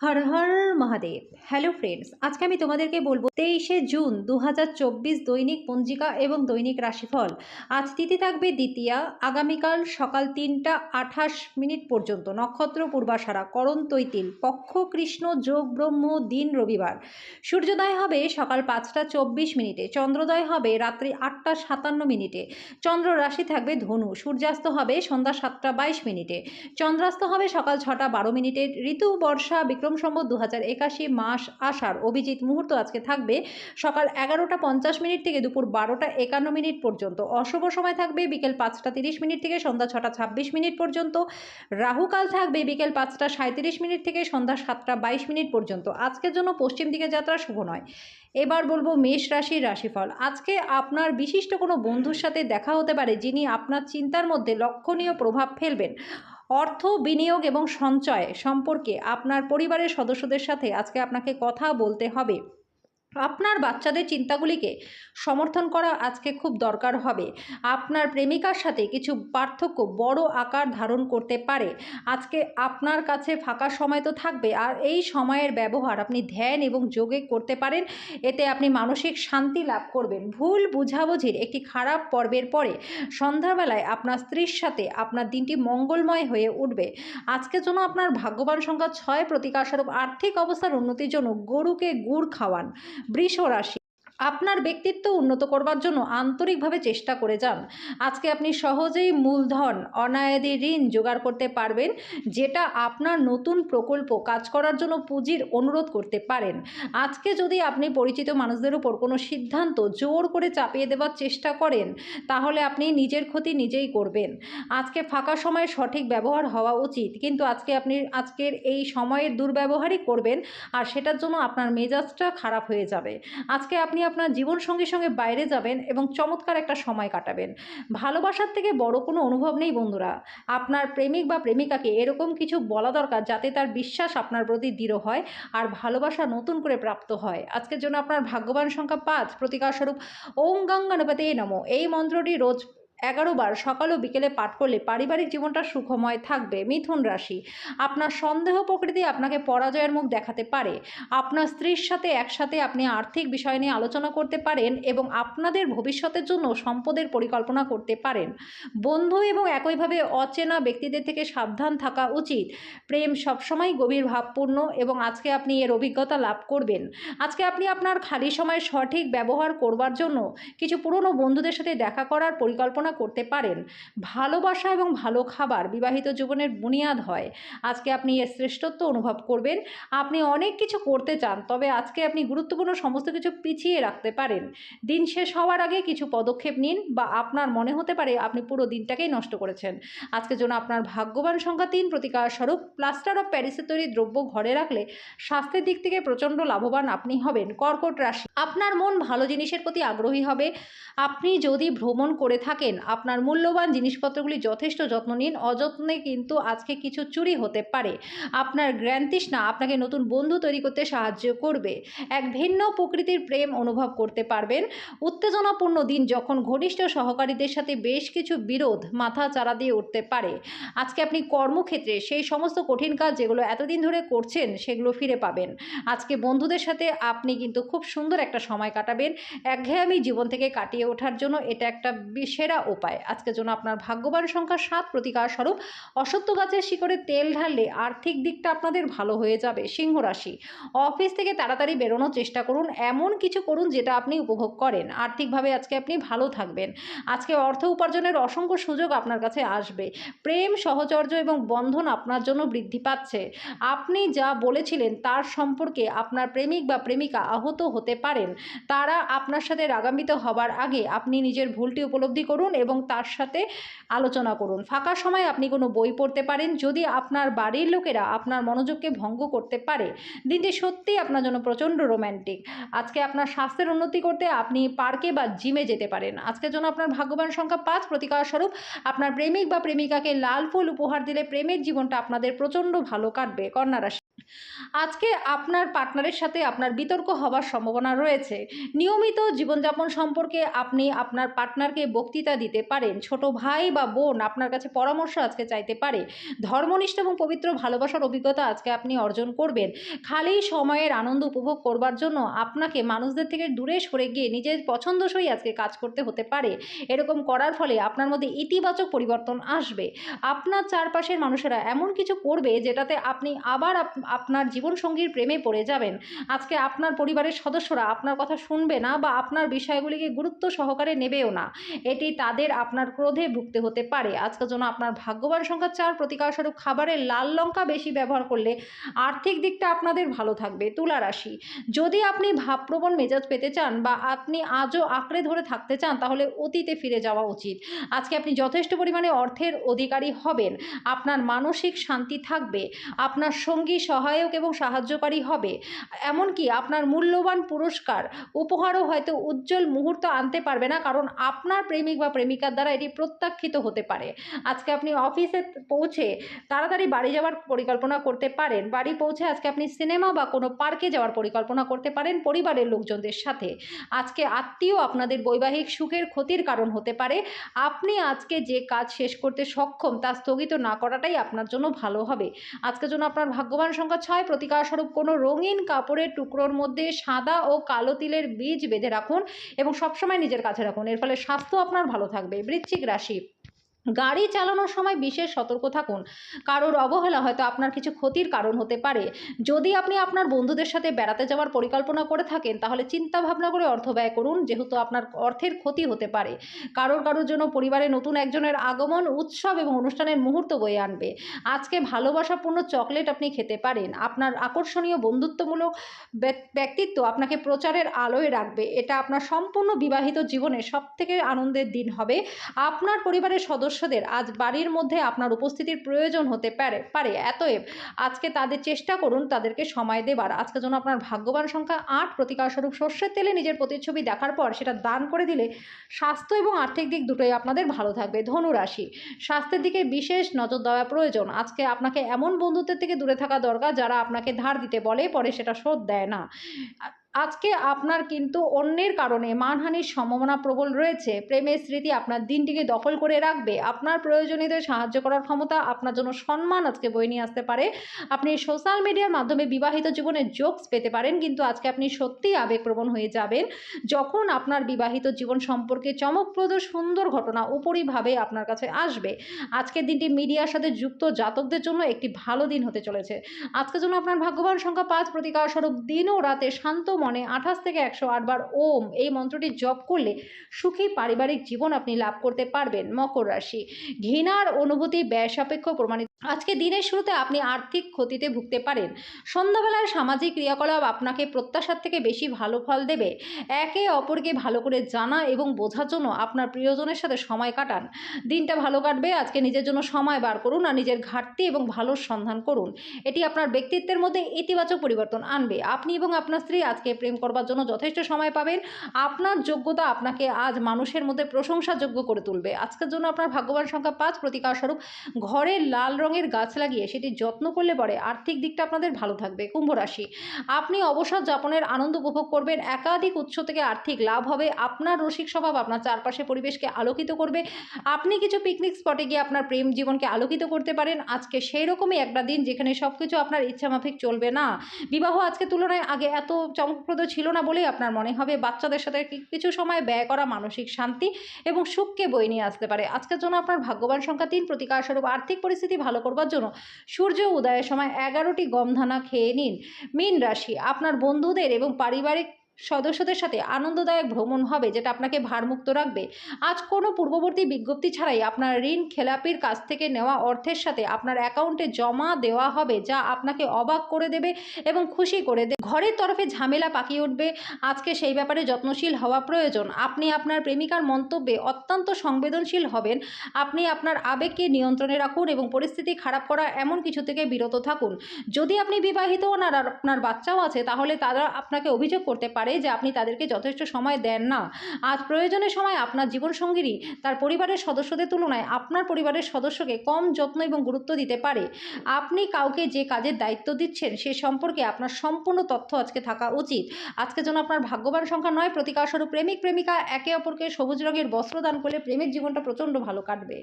হর Har Mahadev. Hello friends আজকে আমি তোমাদেরকে বলব, তেইশে জুন দু হাজার চব্বিশ দৈনিক পঞ্জিকা এবং দৈনিক রাশিফল। আজ তিথি থাকবে দ্বিতীয়া, আগামীকাল সকাল তিনটা আঠাশ মিনিট পর্যন্ত। নক্ষত্র, পূর্বাশারা, করণ, তৈতিল, পক্ষ, কৃষ্ণ, যোগ, ব্রহ্ম, দিন, রবিবার। সূর্যোদয় হবে সকাল পাঁচটা চব্বিশ মিনিটে, চন্দ্রোদয় হবে রাত্রি আটটা সাতান্ন মিনিটে। চন্দ্র রাশি থাকবে ধনু, সূর্যাস্ত হবে সন্ধ্যা সাতটা বাইশ মিনিটে। চন্দ্রাস্ত হবে সকাল ছটা বারো মিনিটে। ঋতু, বর্ষা, বিক্রম সম্বত দু হাজার একাশি মাস আষাঢ়। অভিজিৎ মুহূর্ত আজকে থাকবে সকাল এগারোটা পঞ্চাশ মিনিট থেকে দুপুর বারোটা একান্ন মিনিট পর্যন্ত। অশুভ সময় থাকবে বিকেল পাঁচটা তিরিশ মিনিট থেকে সন্ধ্যা ছটা ছাব্বিশ মিনিট পর্যন্ত। রাহুকাল থাকবে বিকেল পাঁচটা সাঁত্রিশ মিনিট থেকে সন্ধ্যা সাতটা বাইশ মিনিট পর্যন্ত। আজকের জন্য পশ্চিম দিকে যাত্রা শুভ নয়। এবার বলব মেষ রাশির রাশিফল। আজকে আপনার বিশিষ্ট কোনো বন্ধুর সাথে দেখা হতে পারে যিনি আপনার চিন্তার মধ্যে লক্ষণীয় প্রভাব ফেলবেন। অর্থ বিনিয়োগ এবং সঞ্চয় সম্পর্কে আপনার পরিবারের সদস্যদের সাথে আজকে আপনাকে কথা বলতে হবে। আপনার বাচ্চাদের চিন্তাগুলিকে সমর্থন করা আজকে খুব দরকার হবে। আপনার প্রেমিকার সাথে কিছু পার্থক্য বড় আকার ধারণ করতে পারে। আজকে আপনার কাছে ফাঁকা সময় তো থাকবে, আর এই সময়ের ব্যবহার আপনি ধ্যান এবং যোগে করতে পারেন। এতে আপনি মানসিক শান্তি লাভ করবেন। ভুল বুঝাবুঝির একটি খারাপ পর্বের পরে সন্ধ্যাবেলায় আপনার স্ত্রীর সাথে আপনার দিনটি মঙ্গলময় হয়ে উঠবে। আজকের জন্য আপনার ভাগ্যবান সংখ্যা ছয় প্রতিকারস্বরূপ আর্থিক অবস্থার উন্নতির জন্য গরুকে গুড় খাওয়ান। বৃষ রাশি আপনার ব্যক্তিত্ব উন্নত করবার জন্য আন্তরিকভাবে চেষ্টা করে যান। আজকে আপনি সহজেই মূলধন, অনায়াদি ঋণ জোগাড় করতে পারবেন, যেটা আপনার নতুন প্রকল্প কাজ করার জন্য পুঁজির অনুরোধ করতে পারেন। আজকে যদি আপনি পরিচিত মানুষদের উপর কোনো সিদ্ধান্ত জোর করে চাপিয়ে দেওয়ার চেষ্টা করেন, তাহলে আপনি নিজের ক্ষতি নিজেই করবেন। আজকে ফাঁকা সময়ে সঠিক ব্যবহার হওয়া উচিত, কিন্তু আজকে আপনি, আজকের এই সময়ের দুর্ব্যবহারই করবেন আর সেটার জন্য আপনার মেজাজটা খারাপ হয়ে যাবে। আজকে আপনি আপনার জীবন সঙ্গে সঙ্গে বাইরে যাবেন এবং চমৎকার একটা সময় কাটাবেন। ভালোবাসার থেকে বড় কোনো অনুভব নেই বন্ধুরা। আপনার প্রেমিক বা প্রেমিকাকে এরকম কিছু বলা দরকার যাতে তার বিশ্বাস আপনার প্রতি দৃঢ় হয় আর ভালোবাসা নতুন করে প্রাপ্ত হয়। আজকের জন্য আপনার ভাগ্যবান সংখ্যা পাঁচ। প্রতিকারস্বরূপ ওম গঙ্গানুপাতে নমো। এই মন্ত্রটি রোজ এগারো বার সকাল ও বিকেলে পাঠ করলে পারিবারিক জীবনটা সুখময় থাকবে। মিথুন রাশি, আপনার সন্দেহ প্রকৃতি আপনাকে পরাজয়ের মুখ দেখাতে পারে। আপনার স্ত্রীর সাথে একসাথে আপনি আর্থিক বিষয় নিয়ে আলোচনা করতে পারেন এবং আপনাদের ভবিষ্যতের জন্য সম্পদের পরিকল্পনা করতে পারেন। বন্ধু এবং একইভাবে অচেনা ব্যক্তিদের থেকে সাবধান থাকা উচিত। প্রেম সবসময় গভীর ভাবপূর্ণ এবং আজকে আপনি এর অভিজ্ঞতা লাভ করবেন। আজকে আপনি আপনার খালি সময় সঠিক ব্যবহার করবার জন্য কিছু পুরনো বন্ধুদের সাথে দেখা করার পরিকল্পনা করতে পারেন। ভালোবাসা এবং ভালো খাবার বিবাহিত জীবনের বুনিয়াদ হয়। আজকে আপনি এর শ্রেষ্ঠত্ব অনুভব করবেন। আপনি অনেক কিছু করতে চান, তবে আজকে আপনি গুরুত্বপূর্ণ সমস্ত কিছু পিছিয়ে রাখতে পারেন। দিন শেষ হওয়ার আগে কিছু পদক্ষেপ নিন বা আপনার মনে হতে পারে আপনি পুরো দিনটাকেই নষ্ট করেছেন। আজকের জন্য আপনার ভাগ্যবান সংখ্যা তিন প্রতিকার স্বরূপ প্লাস্টার অফ প্যারিসের তৈরি দ্রব্য ঘরে রাখলে স্বাস্থ্যের দিক থেকে প্রচণ্ড লাভবান আপনি হবেন। কর্কট রাশি, আপনার মন ভালো জিনিসের প্রতি আগ্রহী হবে। আপনি যদি ভ্রমণ করে থাকেন আপনার মূল্যবান জিনিসপত্রগুলি যথেষ্ট যত্ন নিন, অযত্নে কিন্তু আজকে কিছু চুরি হতে পারে। আপনার জ্ঞানতৃষ্ণা আপনাকে নতুন বন্ধু তৈরি করতে সাহায্য করবে। এক ভিন্ন প্রকৃতির প্রেম অনুভব করতে পারবেন। উত্তেজনাপূর্ণ দিন যখন ঘনিষ্ঠ সহকারীদের সাথে বেশ কিছু বিরোধ মাথা চারা দিয়ে উঠতে পারে। আজকে আপনি কর্মক্ষেত্রে সেই সমস্ত কঠিন কাজ যেগুলো এতদিন ধরে করছেন সেগুলো ফিরে পাবেন। আজকে বন্ধুদের সাথে আপনি কিন্তু খুব সুন্দর একটা সময় কাটাবেন। একঘেয়েমি জীবন থেকে কাটিয়ে ওঠার জন্য এটা একটা সেরা উপায়। আজকের জন্য আপনার ভাগ্যবান সংখ্যা সাত প্রতিকার স্বরূপ। অসত্য গাছের শিকড়ে তেল ঢাললে আর্থিক দিকটা আপনাদের ভালো হয়ে যাবে, সিংহ রাশি। অফিস থেকে তাড়াতাড়ি বেরোনোর চেষ্টা করুন, এমন কিছু করুন যেটা আপনি উপভোগ করেন। আর্থিকভাবে আজকে আপনি ভালো থাকবেন। আজকে অর্থ উপার্জনের অসংখ্য সুযোগ আপনার কাছে আসবে। প্রেম, সহচর্য এবং বন্ধন আপনার জন্য বৃদ্ধি পাচ্ছে। আপনি যা বলেছিলেন তার সম্পর্কে আপনার প্রেমিক বা প্রেমিকা আহত হতে পারেন। তারা আপনার সাথে রাগান্বিত হবার আগে আপনি নিজের ভুলটি উপলব্ধি করুন এবং তার সাথে আলোচনা করুন। ফাঁকা সময় আপনি কোনো বই পড়তে পারেন, যদি আপনার বাড়ির লোকেরা আপনার মনোযোগকে ভঙ্গ করতে পারে। দিনটি সত্যিই আপনার জন্য প্রচণ্ড রোম্যান্টিক আজকে আপনার স্বাস্থ্যের উন্নতি করতে আপনি পার্কে বা জিমে যেতে পারেন। আজকের জন্য আপনার ভাগ্যবান সংখ্যা পাঁচ, প্রতিকার স্বরূপ আপনার প্রেমিক বা প্রেমিকাকে লাল ফুল উপহার দিলে প্রেমের জীবনটা আপনাদের প্রচণ্ড ভালো কাটবে। কন্যা রাশি আজকে আপনার পার্টনারের সাথে আপনার বিতর্ক হওয়ার সম্ভাবনা রয়েছে। নিয়মিত জীবনযাপন সম্পর্কে আপনি আপনার পার্টনারকে বক্তৃতা দিতে পারেন। ছোট ভাই বা বোন আপনার কাছে পরামর্শ আজকে চাইতে পারে। ধর্মনিষ্ঠ এবং পবিত্র ভালোবাসার অভিজ্ঞতা আজকে আপনি অর্জন করবেন। খালি সময়ের আনন্দ উপভোগ করবার জন্য আপনাকে মানুষদের থেকে দূরে সরে গিয়ে নিজের পছন্দসই আজকে কাজ করতে হতে পারে। এরকম করার ফলে আপনার মধ্যে ইতিবাচক পরিবর্তন আসবে। আপনার চারপাশের মানুষেরা এমন কিছু করবে যেটাতে আপনি আবার আপনার জীবনসঙ্গীর প্রেমে পড়ে যাবেন। আজকে আপনার পরিবারের সদস্যরা আপনার কথা শুনবে না বা আপনার বিষয়গুলিকে গুরুত্ব সহকারে নেবেও না। এটি তাদের আপনার ক্রোধে ভুগতে হতে পারে। আজকের জন্য আপনার ভাগ্যবান সংখ্যা চার প্রতিকারস্বরূপ খাবারে লাল লঙ্কা বেশি ব্যবহার করলে আর্থিক দিকটা আপনাদের ভালো থাকবে। তুলা রাশি, যদি আপনি ভাবপ্রবণ মেজাজ পেতে চান বা আপনি আজও আঁকড়ে ধরে থাকতে চান, তাহলে অতীতে ফিরে যাওয়া উচিত। আজকে আপনি যথেষ্ট পরিমাণে অর্থের অধিকারী হবেন। আপনার মানসিক শান্তি থাকবে। আপনার সঙ্গী সহায়ক এবং সাহায্যকারী হবে। এমনকি আপনার মূল্যবান পুরস্কার, উপহারও হয়তো উজ্জ্বল মুহূর্ত আনতে পারবে না, কারণ আপনার প্রেমিক বা প্রেমিকার দ্বারা এটি প্রত্যাখ্যিত হতে পারে। আজকে আপনি অফিসে পৌঁছে তাড়াতাড়ি বাড়ি যাওয়ার পরিকল্পনা করতে পারেন। বাড়ি পৌঁছে আজকে আপনি সিনেমা বা কোনো পার্কে যাওয়ার পরিকল্পনা করতে পারেন পরিবারের লোকজনদের সাথে। আজকে আত্মীয় আপনাদের বৈবাহিক সুখের ক্ষতির কারণ হতে পারে। আপনি আজকে যে কাজ শেষ করতে সক্ষম তা স্থগিত না করাটাই আপনার জন্য ভালো হবে। আজকের জন্য আপনার ভাগ্যবান সংখ্যা ছয় প্রতিকার স্বরূপ কোনো রঙিন কাপড়ের টুকরোর মধ্যে সাদা ও কালো তিলের বীজ বেঁধে রাখুন এবং সবসময় নিজের কাছে রাখুন। এর ফলে স্বাস্থ্য আপনার ভালো থাকবে। বৃশ্চিক রাশি। গাড়ি চালানোর সময় বিশেষ সতর্ক থাকুন। কারোর অবহেলা হয়তো আপনার কিছু ক্ষতির কারণ হতে পারে। যদি আপনি আপনার বন্ধুদের সাথে বেড়াতে যাওয়ার পরিকল্পনা করে থাকেন, তাহলে চিন্তা ভাবনা করে অর্থ ব্যয় করুন, যেহেতু আপনার অর্থের ক্ষতি হতে পারে। কারোর কারোর জন্য পরিবারে নতুন একজনের আগমন, উৎসব এবং অনুষ্ঠানের মুহূর্ত বয়ে আনবে। আজকে ভালোবাসাপূর্ণ চকলেট আপনি খেতে পারেন। আপনার আকর্ষণীয় বন্ধুত্বমূলক ব্যক- ব্যক্তিত্ব আপনাকে প্রচারের আলোয় রাখবে। এটা আপনার সম্পূর্ণ বিবাহিত জীবনে সবথেকে আনন্দের দিন হবে। আপনার পরিবারের সদস্যদের আজ বাড়ির মধ্যে আপনার উপস্থিতির প্রয়োজন হতে পারে পারে। এতএব আজকে তাদের চেষ্টা করুন তাদেরকে সময় দেবার। আজকে যেন আপনার ভাগ্যবান সংখ্যা আট, প্রতিকারস্বরূপ সর্ষের তেলে নিজের প্রতিচ্ছবি দেখার পর সেটা দান করে দিলে স্বাস্থ্য এবং আর্থিক দিক দুটোই আপনাদের ভালো থাকবে। ধনুরাশি, স্বাস্থ্যের দিকে বিশেষ নজর দেওয়া প্রয়োজন। আজকে আপনাকে এমন বন্ধুত্বের থেকে দূরে থাকা দরকার যারা আপনাকে ধার দিতে বলে, পরে সেটা শোধ দেয় না। আজকে আপনার কিন্তু অন্যের কারণে মানহানির সম্ভাবনা প্রবল রয়েছে। প্রেমের স্মৃতি আপনার দিনটিকে দখল করে রাখবে। আপনার প্রয়োজনীয়দের সাহায্য করার ক্ষমতা আপনার জন্য সম্মান আজকে বয়ে নিয়ে আসতে পারে। আপনি সোশ্যাল মিডিয়ার মাধ্যমে বিবাহিত জীবনে জোকস পেতে পারেন, কিন্তু আজকে আপনি সত্যিই আবেগপ্রবণ হয়ে যাবেন। যখন আপনার বিবাহিত জীবন সম্পর্কে চমকপ্রদ, সুন্দর ঘটনা উপরিভাবে আপনার কাছে আসবে। আজকের দিনটি মিডিয়ার সাথে যুক্ত জাতকদের জন্য একটি ভালো দিন হতে চলেছে। আজকের জন্য আপনার ভাগ্যবান সংখ্যা পাঁচ। প্রতিকার স্বরূপ দিন ও রাতে শান্ত মনে আঠাশ থেকে একশো আটবার ওম এই মন্ত্রটি জপ করলে সুখী পারিবারিক জীবন আপনি লাভ করতে পারবেন। মকর রাশি। ঘৃণার অনুভূতি ব্যয় সাপেক্ষ প্রমাণিত আজকে দিনের শুরুতে আপনি আর্থিক ক্ষতিতে ভুগতে পারেন। সন্ধ্যাবেলার সামাজিক ক্রিয়াকলাপ আপনাকে প্রত্যাশার থেকে বেশি ভালো ফল দেবে। একে অপরকে ভালো করে জানা এবং বোঝার জন্য আপনার প্রিয়জনের সাথে সময় কাটান। দিনটা ভালো কাটবে, আজকে নিজের জন্য সময় বার করুন আর নিজের ঘাটতি এবং ভালোর সন্ধান করুন। এটি আপনার ব্যক্তিত্বের মধ্যে ইতিবাচক পরিবর্তন আনবে। আপনি এবং আপনার স্ত্রী আজকে প্রেম করবার জন্য যথেষ্ট সময় পাবেন। আপনার যোগ্যতা আপনাকে আজ মানুষের মধ্যে প্রশংসাযোগ্য করে তুলবে। আজকের জন্য আপনার ভাগ্যবান সংখ্যা পাঁচ। প্রতিকার স্বরূপ ঘরে লাল রঙের গাছ লাগিয়ে সেটি যত্ন করলে পরে আর্থিক দিকটা আপনাদের ভালো থাকবে। কুম্ভ রাশি। আপনি অবসর যাপনের আনন্দ উপভোগ করবেন। একাধিক উৎস থেকে আর্থিক লাভ হবে। আপনার রসিক স্বভাব আপনার চারপাশে পরিবেশকে আলোকিত করবে। আপনি কিছু পিকনিক স্পটে গিয়ে আপনার প্রেম জীবনকে আলোকিত করতে পারেন। আজকে সেই রকমই একটা দিন যেখানে সব কিছু আপনার ইচ্ছামাফিক চলবে না। বিবাহ আজকে তুলনায় আগে এত চমকপ্রদ ছিল না বলেই আপনার মনে হবে। বাচ্চাদের সাথে কিছু সময় ব্যয় করা মানসিক শান্তি এবং সুখকে বয়ে নিয়ে আসতে পারে। আজকের জন্য আপনার ভাগ্যবান সংখ্যা তিন। প্রতিকার স্বরূপ আর্থিক পরিস্থিতি ভালো করবার জন্য। সূর্য উদয়ের সময় এগারোটি গমধানা খেয়ে নিন। মীন রাশি, আপনার বন্ধুদের এবং পারিবারিক সদস্যদের সাথে আনন্দদায়ক ভ্রমণ হবে, যেটা আপনাকে ভারমুক্ত রাখবে। আজ কোনো পূর্ববর্তী বিজ্ঞপ্তি ছাড়াই আপনার ঋণ খেলাপির কাছ থেকে নেওয়া অর্থের সাথে আপনার অ্যাকাউন্টে জমা দেওয়া হবে, যা আপনাকে অবাক করে দেবে এবং খুশি করে দেবে। ঘরের তরফে ঝামেলা পাকিয়ে উঠবে। আজকে সেই ব্যাপারে যত্নশীল হওয়া প্রয়োজন। আপনি আপনার প্রেমিকার মন্তব্যে অত্যন্ত সংবেদনশীল হবেন। আপনি আপনার আবেগকে নিয়ন্ত্রণে রাখুন এবং পরিস্থিতি খারাপ করা এমন কিছু থেকে বিরত থাকুন। যদি আপনি বিবাহিত হন আর আপনার বাচ্চাও আছে, তাহলে তারা আপনাকে অভিযোগ করতে পারে পারে যে আপনি তাদেরকে যথেষ্ট সময় দেন না। আজ প্রয়োজনের সময় আপনার জীবনসঙ্গীরই তার পরিবারের সদস্যদের তুলনায় আপনার পরিবারের সদস্যকে কম যত্ন এবং গুরুত্ব দিতে পারে। আপনি কাউকে যে কাজের দায়িত্ব দিচ্ছেন সে সম্পর্কে আপনার সম্পূর্ণ তথ্য আজকে থাকা উচিত। আজকে যেন আপনার ভাগ্যবান সংখ্যা নয় প্রতিকারস্বরূপ প্রেমিক প্রেমিকা একে অপরকে সবুজ রঙের বস্ত্র দান করলে প্রেমের জীবনটা প্রচণ্ড ভালো কাটবে।